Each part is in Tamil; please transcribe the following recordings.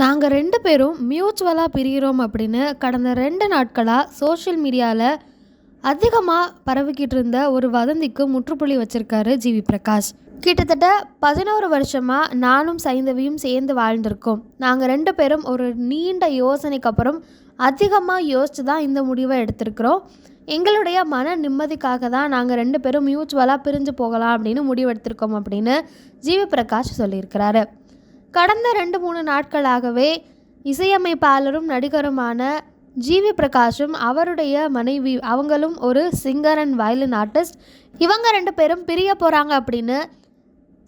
நாங்கள் ரெண்டு பேரும் மியூச்சுவலாக பிரிகிறோம் அப்படின்னு கடந்த ரெண்டு நாட்களாக சோஷியல் மீடியாவில் அதிகமாக பரவிக்கிட்டு இருந்த ஒரு வதந்திக்கு முற்றுப்புள்ளி வச்சுருக்காரு ஜிவி பிரகாஷ். கிட்டத்தட்ட பதினோரு வருஷமாக நானும் சைந்தவியும் சேர்ந்து வாழ்ந்திருக்கோம். நாங்கள் ரெண்டு பேரும் ஒரு நீண்ட யோசனைக்கு அப்புறம் அதிகமாக யோசித்து தான் இந்த முடிவை எடுத்திருக்கிறோம். எங்களுடைய மன நிம்மதிக்காக தான் நாங்கள் ரெண்டு பேரும் மியூச்சுவலாக பிரிஞ்சு போகலாம் அப்படின்னு முடிவெடுத்திருக்கோம் அப்படின்னு ஜிவி பிரகாஷ் சொல்லியிருக்கிறாரு. கடந்த ரெண்டு மூணு நாட்களாகவே இசையமைப்பாளரும் நடிகருமான ஜிவி பிரகாஷும் அவருடைய மனைவி அவங்களும் ஒரு சிங்கர் அண்ட் வயலின் ஆர்டிஸ்ட் இவங்க ரெண்டு பேரும் பிரிய போகிறாங்க அப்படின்னு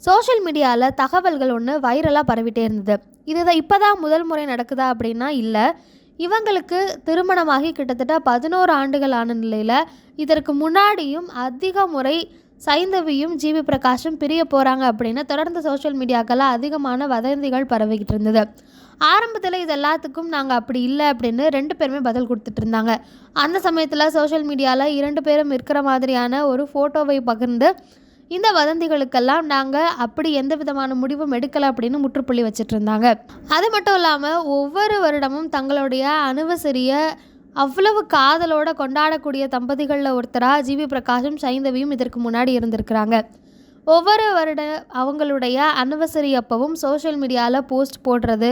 சோஷியல் மீடியாவில் தகவல்கள் ஒன்று வைரலாக பரவிட்டே இருந்தது. இது இப்போ தான் முதல் முறை நடக்குதா அப்படின்னா இல்லை. இவங்களுக்கு திருமணமாகி கிட்டத்தட்ட பதினோரு ஆண்டுகள் ஆன நிலையில் இதற்கு முன்னாடியும் அதிக முறை சைந்தவியும் ஜிவி பிரகாஷும் பிரிய போகிறாங்க அப்படின்னு தொடர்ந்து சோஷியல் மீடியாக்கெல்லாம் அதிகமான வதந்திகள் பரவிக்கிட்டு இருந்தது. ஆரம்பத்தில் இது எல்லாத்துக்கும் நாங்கள் அப்படி இல்லை அப்படின்னு ரெண்டு பேருமே பதில் கொடுத்துட்டு இருந்தாங்க. அந்த சமயத்தில் சோஷியல் மீடியாவில் இரண்டு பேரும் இருக்கிற மாதிரியான ஒரு ஃபோட்டோவை பகிர்ந்து இந்த வதந்திகளுக்கெல்லாம் நாங்கள் அப்படி எந்த விதமான முடிவும் எடுக்கலை அப்படின்னு முற்றுப்புள்ளி வச்சுட்டு இருந்தாங்க. அது மட்டும் இல்லாமல் ஒவ்வொரு வருடமும் தங்களுடைய அனுவசரியை அவ்வளவு காதலோட கொண்டாடக்கூடிய தம்பதிகளில் ஒருத்தராக ஜிவி பிரகாஷும் சைந்தவியும் இதற்கு முன்னாடி இருந்திருக்கிறாங்க. ஒவ்வொரு வருட அவங்களுடைய அனிவர்சரி அப்பவும் சோஷியல் மீடியாவில் போஸ்ட் போடுறது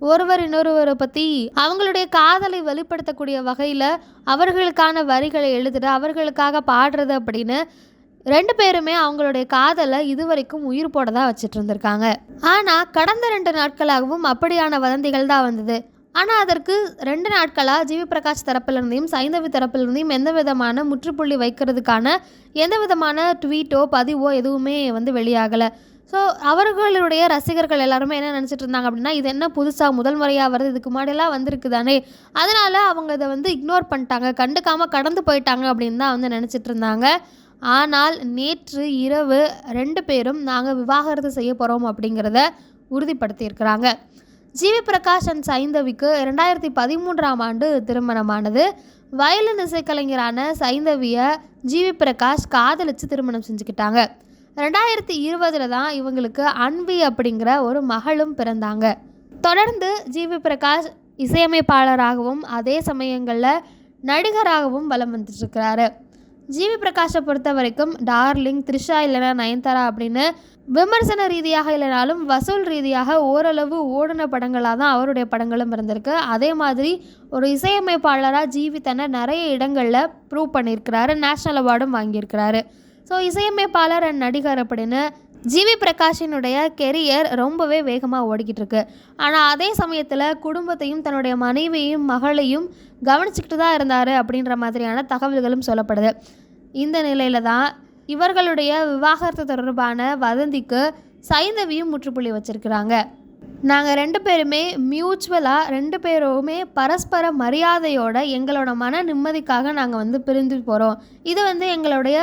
ஒருவர் இன்னொருவரை பற்றி அவங்களுடைய காதலை வெளிப்படுத்தக்கூடிய வகையில் அவர்களுக்கான வரிகளை எழுதுறது அவர்களுக்காக பாடுறது அப்படின்னு ரெண்டு பேருமே அவங்களுடைய காதலை இதுவரைக்கும் உயிர் போட தான் வச்சுட்டு இருந்திருக்காங்க. ஆனால் கடந்த ரெண்டு நாட்களாகவும் அப்படியான வதந்திகள் தான் வந்தது. ஆனால் அதற்கு ரெண்டு நாட்களாக ஜிவி பிரகாஷ் தரப்பிலிருந்தையும் சைந்தவி தரப்பிலிருந்தையும் எந்த விதமான முற்றுப்புள்ளி வைக்கிறதுக்கான எந்த விதமான ட்வீட்டோ பதிவோ எதுவுமே வந்து வெளியாகலை. ஸோ அவர்களுடைய ரசிகர்கள் எல்லாருமே என்ன நினச்சிட்டு இருந்தாங்க அப்படின்னா இது என்ன புதுசாக முதல் முறையாக வருது இதுக்கு முன்னாடியெல்லாம் வந்திருக்கு தானே. அதனால் அவங்க இதை வந்து இக்னோர் பண்ணிட்டாங்க கண்டுக்காமல் கடந்து போயிட்டாங்க அப்படின்னு தான் வந்து நினச்சிட்டு இருந்தாங்க. ஆனால் நேற்று இரவு ரெண்டு பேரும் நாங்கள் விவாகரத்து செய்ய போகிறோம் அப்படிங்கிறத உறுதிப்படுத்தியிருக்கிறாங்க. ஜிவி பிரகாஷ் அண்ட் சைந்தவிக்கு ரெண்டாயிரத்தி பதிமூன்றாம் ஆண்டு திருமணமானது. வயலின் இசைக்கலைஞரான சைந்தவியை ஜிவி பிரகாஷ் காதலிச்சு திருமணம் செஞ்சுக்கிட்டாங்க. ரெண்டாயிரத்தி இருபதில் தான் இவங்களுக்கு அன்வி அப்படிங்கிற ஒரு மகளும் பிறந்தாங்க. தொடர்ந்து ஜிவி பிரகாஷ் இசையமைப்பாளராகவும் அதே சமயங்களில் நடிகராகவும் வலம் வந்துட்டுருக்கிறாரு ஜிவி பிரகாஷை பொறுத்த வரைக்கும் டார்லிங் த்ரிஷா இல்லைனா நயன்தாரா அப்படின்னு விமர்சன ரீதியாக இல்லைனாலும் வசூல் ரீதியாக ஓரளவு ஓடின படங்களாக தான் அவருடைய படங்களும் இருந்திருக்கு. அதே மாதிரி ஒரு இசையமைப்பாளராக ஜிவி தன்னை நிறைய இடங்களில் ப்ரூவ் பண்ணியிருக்கிறாரு நேஷ்னல் அவார்டும் வாங்கியிருக்கிறாரு. ஸோ இசையமைப்பாளர் அண்ட் நடிகர் அப்படின்னு ஜிவி பிரகாஷினுடைய கெரியர் ரொம்பவே வேகமாக ஓடிக்கிட்டு இருக்கு ஆனால் அதே சமயத்தில் குடும்பத்தையும் தன்னுடைய மனைவியையும் மகளையும் கவனிச்சுக்கிட்டு தான் இருந்தார் அப்படின்ற மாதிரியான தகவல்களும் சொல்லப்படுது. இந்த நிலையில தான் இவர்களுடைய விவாகரத்து தொடர்பான வதந்திக்கு சைந்தவியும் முற்றுப்புள்ளி வச்சிருக்கிறாங்க. நாங்கள் ரெண்டு பேருமே மியூச்சுவலாக ரெண்டு பேருமே பரஸ்பர மரியாதையோட எங்களோட மன நிம்மதிக்காக நாங்கள் வந்து பிரிந்து போகிறோம் இது வந்து எங்களுடைய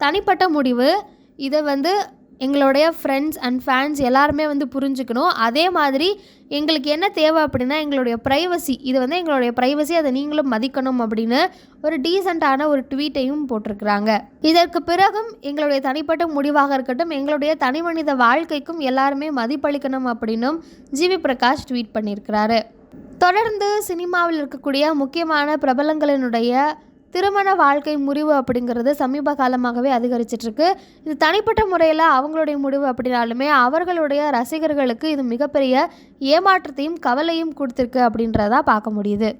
தனிப்பட்ட முடிவு. இதை வந்து எங்களுடைய ஃப்ரெண்ட்ஸ் அண்ட் ஃபேன்ஸ் எல்லாருமே வந்து புரிஞ்சுக்கணும். அதே மாதிரி எங்களுக்கு என்ன தேவை அப்படின்னா எங்களுடைய ப்ரைவசி இது வந்து எங்களுடைய ப்ரைவசி அதை நீங்களும் மதிக்கணும் அப்படின்னு ஒரு டீசெண்டான ஒரு ட்வீட்டையும் போட்டிருக்கிறாங்க. இதற்கு பிறகும் எங்களுடைய தனிப்பட்ட முடிவாக இருக்கட்டும் எங்களுடைய தனி மனித வாழ்க்கைக்கும் எல்லாருமே மதிப்பளிக்கணும் அப்படின்னும் ஜிவி பிரகாஷ் ட்வீட் பண்ணியிருக்கிறாரு. தொடர்ந்து சினிமாவில் இருக்கக்கூடிய முக்கியமான பிரபலங்களினுடைய திருமண வாழ்க்கை முறிவு அப்படிங்கிறது சமீப காலமாகவே அதிகரிச்சிட்ருக்கு. இது தனிப்பட்ட முறையில் அவங்களுடைய முடிவு அப்படின்னாலுமே அவர்களுடைய ரசிகர்களுக்கு இது மிகப்பெரிய ஏமாற்றத்தையும் கவலையும் கொடுத்துருக்கு அப்படின்றதா பார்க்க முடியுது.